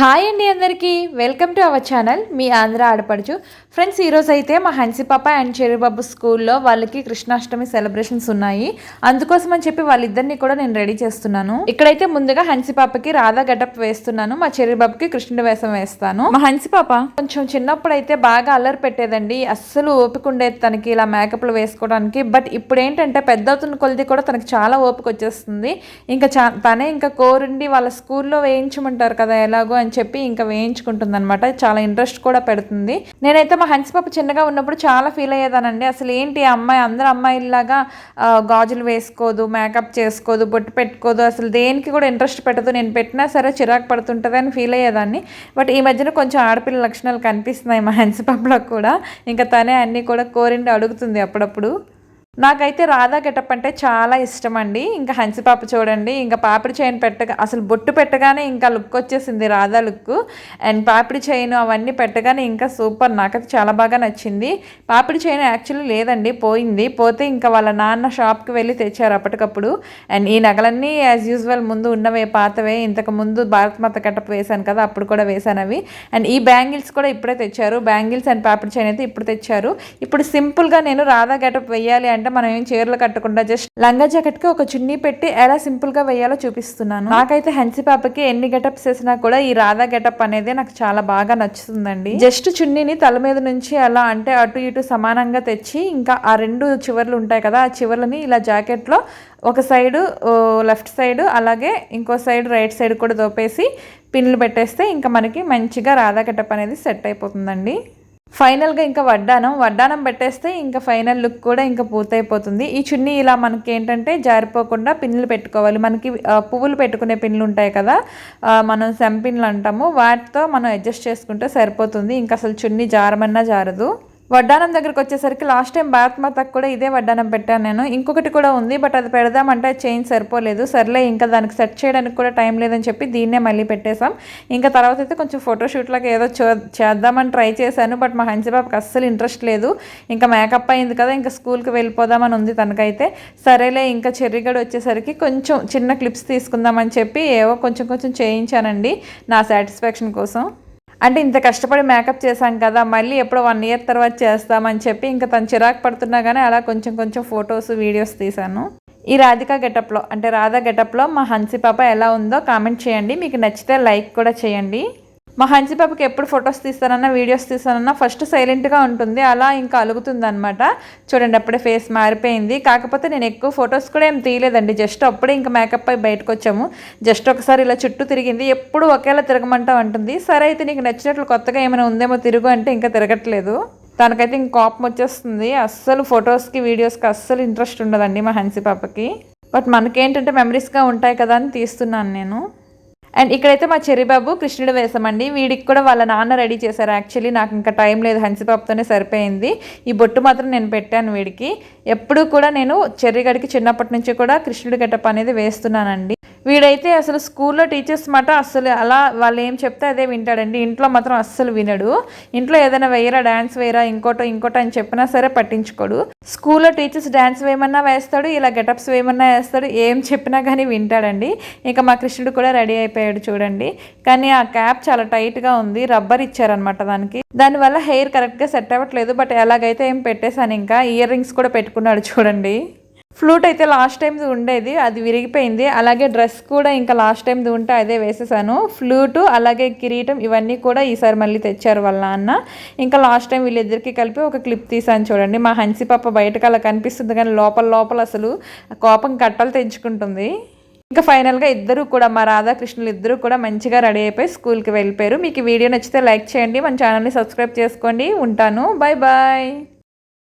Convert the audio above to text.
Hi అండి అందరికీ. Welcome to our channel. మీ ఆంధ్ర ఆడపడుచు. ఫ్రెండ్స్ ఈరోజు అయితే మా హన్సి పాప అండ్ చెరుబాబు స్కూల్లో వాళ్ళకి కృష్ణాష్టమి సెలబ్రేషన్స్ ఉన్నాయి. అందుకోసం అని చెప్పి వాళ్ళిద్దరిని కూడా నేను రెడీ చేస్తున్నాను. ఇక్కడైతే ముందుగా హన్సి పాపకి రాధా గడ్డప్ వేస్తున్నాను. మా చెరుబాబుకి కృష్ణుడి వేషం వేస్తాను. మా హన్సి పాప? కొంచెం చిన్నప్పుడు అయితే బాగా అల్లరి పెట్టేదండి. అస్సలు ఓపిక ఉండేది తనకి ఇలా మేకప్లు వేసుకోవడానికి. బట్ ఇప్పుడు ఏంటంటే పెద్ద అవుతున్న కొలిది కూడా తనకి చాలా ఓపిక వచ్చేస్తుంది. ఇంకా తనే ఇంకా కోరుండి వాళ్ళ స్కూల్లో వేయించమంటారు కదా ఎలాగో అని చెప్పి ఇంకా వేయించుకుంటుంది అనమాట చాలా ఇంట్రెస్ట్ కూడా పెడుతుంది. నేనైతే మా హన్సిపాప చిన్నగా ఉన్నప్పుడు చాలా ఫీల్ అయ్యేదానండి. అసలు ఏంటి అమ్మాయి? అందరు అమ్మాయిలాగా గాజులు వేసుకోదు మేకప్ చేసుకోదు బొట్టు పెట్టుకోదు. అసలు దేనికి కూడా ఇంట్రెస్ట్ పెట్టదు. నేను పెట్టినా సరే చిరాకు పడుతుంటుంది అని ఫీల్ అయ్యేదాన్ని. బట్ ఈ మధ్యన కొంచెం ఆడపిల్ల లక్షణాలు కనిపిస్తున్నాయి మా హన్సిపాపలో కూడా. ఇంకా తనే అన్నీ కూడా కోరిండి అడుగుతుంది అప్పుడప్పుడు. నాకైతే రాధా గెటప్ అంటే చాలా ఇష్టం అండి ఇంకా హంసిపాప చూడండి ఇంకా పాపిడి చైన్ పెట్టగా అసలు బొట్టు పెట్టగానే ఇంకా లుక్ వచ్చేసింది రాధా లుక్. అండ్ పాపిడి చైన్ అవన్నీ పెట్టగానే ఇంకా సూపర్ నాకైతే చాలా బాగా నచ్చింది. పాపిడి చైన్ యాక్చువల్లీ లేదండి పోయింది. పోతే ఇంకా వాళ్ళ నాన్న షాప్కి వెళ్ళి తెచ్చారు అప్పటికప్పుడు. అండ్ ఈ నగలన్నీ యాజ్ యూజువల్ ముందు ఉన్నవే పాతవే. ఇంతకు ముందు భారత్ మాత గెటప్ వేశాను కదా అప్పుడు కూడా వేశాను అవి. అండ్ ఈ బ్యాంగిల్స్ కూడా ఇప్పుడే తెచ్చారు. బ్యాంగిల్స్ అండ్ పాపిడి చైన్ అయితే ఇప్పుడు తెచ్చారు. ఇప్పుడు సింపుల్గా నేను రాధా గెటప్ వేయాలి అంటే మనం ఏం చీరలు కట్టకుండా జస్ట్ లంగా జాకెట్కి ఒక చున్నీ పెట్టి ఎలా సింపుల్గా వేయాలో చూపిస్తున్నాను. నాకైతే హెన్సీ పాపకి ఎన్ని గెటప్స్ వేసినా కూడా ఈ రాధా గెటప్ అనేది నాకు చాలా బాగా నచ్చుతుందండి. జస్ట్ చున్నీని తల మీద నుంచి అలా అంటే అటు ఇటు సమానంగా తెచ్చి ఇంకా ఆ రెండు చివర్లు ఉంటాయి కదా ఆ చివర్లని ఇలా జాకెట్లో ఒక సైడు లెఫ్ట్ సైడ్ అలాగే ఇంకో సైడ్ రైట్ సైడ్ కూడా దోపేసి పిన్లు పెట్టేస్తే ఇంకా మనకి మంచిగా రాధా గెటప్ అనేది సెట్ అయిపోతుందండి. ఫైనల్గా ఇంకా వడ్డానం. వడ్డానం పెట్టేస్తే ఇంకా ఫైనల్ లుక్ కూడా ఇంకా పూర్తయిపోతుంది. ఈ చున్నీ ఇలా మనకి ఏంటంటే జారిపోకుండా పిన్నులు పెట్టుకోవాలి. మనకి పువ్వులు పెట్టుకునే పిన్నులు ఉంటాయి కదా మనం సెంపిన్లు అంటాము. వాటితో మనం అడ్జస్ట్ చేసుకుంటే సరిపోతుంది. ఇంకా అసలు చున్నీ జారమన్నా జారదు. వడ్డానం దగ్గరకు వచ్చేసరికి లాస్ట్ టైం భారత్ మాతకు కూడా ఇదే వడ్డానం పెట్టాను నేను. ఇంకొకటి కూడా ఉంది బట్ అది పెడదామంటే చైన్ సరిపోలేదు. సర్లే ఇంకా దానికి సెట్ చేయడానికి కూడా టైం లేదని చెప్పి దీన్నే మళ్ళీ పెట్టేశాం. ఇంకా తర్వాత అయితే కొంచెం ఫోటోషూట్లకు ఏదో చేద్దామని ట్రై చేశాను బట్ మా హంసిబాబుకి అస్సలు ఇంట్రెస్ట్ లేదు. ఇంకా మేకప్ అయింది కదా ఇంకా స్కూల్కి వెళ్ళిపోదామని ఉంది తనకైతే. సరేలే ఇంకా చెర్రిగడ వచ్చేసరికి కొంచెం చిన్న క్లిప్స్ తీసుకుందామని చెప్పి ఏవో కొంచెం కొంచెం చేయించానండి నా సాటిస్ఫాక్షన్ కోసం. అంటే ఇంత కష్టపడి మేకప్ చేశాం కదా మళ్ళీ ఎప్పుడో వన్ ఇయర్ తర్వాత చేస్తామని చెప్పి ఇంకా తను చిరాకు పడుతున్నా కానీ అలా కొంచెం కొంచెం ఫొటోస్ వీడియోస్ తీశాను. ఈ రాధిక గెటప్లో అంటే రాధా గెటప్లో మా హన్సీ పాప ఎలా ఉందో కామెంట్ చేయండి. మీకు నచ్చితే లైక్ కూడా చేయండి. మా హంచి పాపకి ఎప్పుడు ఫొటోస్ తీస్తానన్నా వీడియోస్ తీస్తానన్నా ఫస్ట్ సైలెంట్గా ఉంటుంది. అలా ఇంకా అలుగుతుంది అనమాట చూడండి అప్పుడే ఫేస్ మారిపోయింది. కాకపోతే నేను ఎక్కువ ఫొటోస్ కూడా ఏం తీయలేదండి. జస్ట్ అప్పుడే ఇంకా మేకప్ అయి బయటకు వచ్చాము జస్ట్ ఒకసారి ఇలా చుట్టూ తిరిగింది. ఎప్పుడు ఒకేలా తిరగమంటా ఉంటుంది సరే అయితే నీకు నచ్చినట్లు కొత్తగా ఏమైనా ఉందేమో తిరుగు అంటే ఇంకా తిరగట్లేదు. తనకైతే ఇంక కోపం వచ్చేస్తుంది. అస్సలు ఫొటోస్కి వీడియోస్కి అస్సలు ఇంట్రెస్ట్ ఉండదండి మా హన్సీ పాపకి బట్ మనకేంటంటే మెమరీస్గా ఉంటాయి కదా అని తీస్తున్నాను నేను. అండ్ ఇక్కడైతే మా చెర్రిబాబు కృష్ణుడు వేసామండి వీడికి కూడా వాళ్ళ నాన్న రెడీ చేశారు. యాక్చువల్లీ నాకు ఇంకా టైం లేదు. హన్సిపాపుతోనే సరిపోయింది. ఈ బొట్టు మాత్రం నేను పెట్టాను వీడికి. ఎప్పుడు కూడా నేను చెర్రిగడికి చిన్నప్పటి నుంచి కూడా కృష్ణుడి గెటప్ అనేది వేస్తున్నానండి. వీడైతే అసలు స్కూల్లో టీచర్స్ మాట అసలు అలా వాళ్ళు ఏం చెప్తే అదే వింటాడండి. ఇంట్లో మాత్రం అస్సలు వినడు. ఇంట్లో ఏదైనా వేయరా డ్యాన్స్ వేయరా ఇంకోటో ఇంకోటో అని చెప్పినా సరే పట్టించుకోడు. స్కూల్లో టీచర్స్ డ్యాన్స్ వేయమన్నా వేస్తాడు ఇలా గెటప్స్ వేయమన్నా వేస్తాడు ఏం చెప్పినా కానీ వింటాడండి. ఇంకా మా కృష్ణుడు కూడా రెడీ అయిపోయాడు చూడండి. కానీ ఆ క్యాప్ చాలా టైట్గా ఉంది రబ్బర్ ఇచ్చారనమాట దానికి. దానివల్ల హెయిర్ కరెక్ట్గా సెట్ అవ్వట్లేదు బట్ ఎలాగైతే ఏం పెట్టేశాను ఇంకా ఇయర్ రింగ్స్ కూడా పెట్టుకున్నాడు చూడండి. ఫ్లూట్ అయితే లాస్ట్ టైంది ఉండేది అది విరిగిపోయింది. అలాగే డ్రెస్ కూడా ఇంకా లాస్ట్ టైంది ఉంటే అదే వేసేసాను. ఫ్లూటు అలాగే కిరీటం ఇవన్నీ కూడా ఈసారి మళ్ళీ తెచ్చారు వాళ్ళ నాన్న. ఇంకా లాస్ట్ టైం వీళ్ళిద్దరికి కలిపి ఒక క్లిప్ తీసాను చూడండి. మా హన్సి పాప బయటకు అలా కనిపిస్తుంది కానీ లోపల లోపల అసలు కోపం కట్టలు తెంచుకుంటుంది. ఇంకా ఫైనల్గా ఇద్దరు కూడా మా రాధాకృష్ణులు ఇద్దరు కూడా మంచిగా రెడీ అయిపోయి స్కూల్కి వెళ్ళిపోయారు. మీకు వీడియో నచ్చితే లైక్ చేయండి. మన ఛానల్ని సబ్స్క్రైబ్ చేసుకోండి. ఉంటాను. Bye bye.